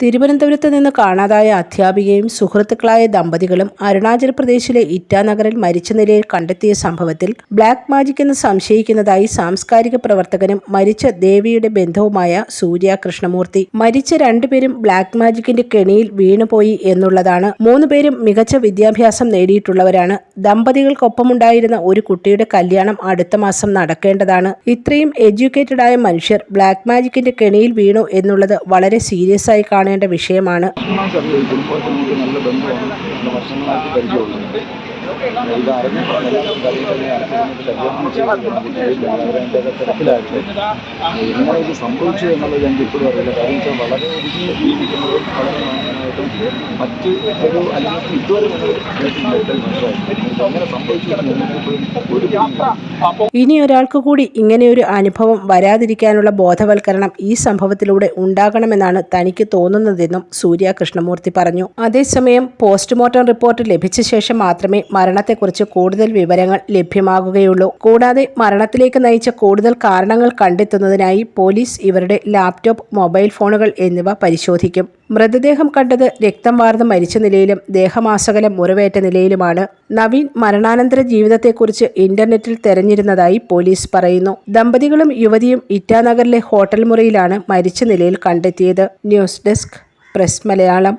തിരുവനന്തപുരത്ത് നിന്ന് കാണാതായ അധ്യാപികയും സുഹൃത്തുക്കളായ ദമ്പതികളും അരുണാചൽ പ്രദേശിലെ ഇറ്റാനഗറിൽ മരിച്ച നിലയിൽ കണ്ടെത്തിയ സംഭവത്തിൽ ബ്ലാക്ക് മാജിക് എന്ന് സംശയിക്കുന്നതായി സാംസ്കാരിക പ്രവർത്തകനും മരിച്ച ദേവിയുടെ ബന്ധവുമായ സൂര്യ കൃഷ്ണമൂർത്തി മരിച്ച രണ്ടുപേരും ബ്ലാക്ക് മാജിക്കിന്റെ കെണിയിൽ വീണുപോയി എന്നുള്ളതാണ്. മൂന്നുപേരും മികച്ച വിദ്യാഭ്യാസം നേടിയിട്ടുള്ളവരാണ്. ദമ്പതികൾക്കൊപ്പമുണ്ടായിരുന്ന ഒരു കുട്ടിയുടെ കല്യാണം അടുത്ത മാസം നടക്കേണ്ടതാണ്. ഇത്രയും എഡ്യൂക്കേറ്റഡായ മനുഷ്യർ ബ്ലാക്ക് മാജിക്കിന്റെ കെണിയിൽ വീണു എന്നുള്ളത് വളരെ സീരിയസ് ആയി കാണേണ്ട വിഷയമാണ്. സംഭവിച്ചു എന്നുള്ളത് ഞങ്ങൾക്ക് ഇപ്പോഴും അറിയില്ല വെച്ചാൽ ഒരു മറ്റ് ഒരു അല്ലെങ്കിൽ ഇതുവരെ എങ്ങനെ സംഭവിച്ചു ഒരു ഇനി ഒരാൾക്ക് കൂടി ഇങ്ങനെയൊരു അനുഭവം വരാതിരിക്കാനുള്ള ബോധവൽക്കരണം ഈ സംഭവത്തിലൂടെ ഉണ്ടാകണമെന്നാണ് തനിക്ക് തോന്നുന്നതെന്നും സൂര്യ കൃഷ്ണമൂർത്തി പറഞ്ഞു. അതേസമയം പോസ്റ്റ്മോർട്ടം റിപ്പോർട്ട് ലഭിച്ച ശേഷം മാത്രമേ മരണത്തെക്കുറിച്ച് കൂടുതൽ വിവരങ്ങൾ ലഭ്യമാകുകയുള്ളൂ. കൂടാതെ മരണത്തിലേക്ക് നയിച്ച കൂടുതൽ കാരണങ്ങൾ കണ്ടെത്തുന്നതിനായി പോലീസ് ഇവരുടെ ലാപ്ടോപ്പ് മൊബൈൽ ഫോണുകൾ എന്നിവ പരിശോധിക്കും. മൃതദേഹം കണ്ടത് രക്തം വാർന്ന് മരിച്ച നിലയിലും ദേഹമാസകലം മുറിവേറ്റ നിലയിലുമാണ്. നവീൻ മരണാനന്തര ജീവിതത്തെക്കുറിച്ച് ഇന്റർനെറ്റിൽ തെരഞ്ഞിരുന്നതായി പോലീസ് പറയുന്നു. ദമ്പതികളും യുവതിയും ഇറ്റാനഗറിലെ ഹോട്ടൽ മുറിയിലാണ് മരിച്ച നിലയിൽ കണ്ടെത്തിയത്. News desk press Malayalam.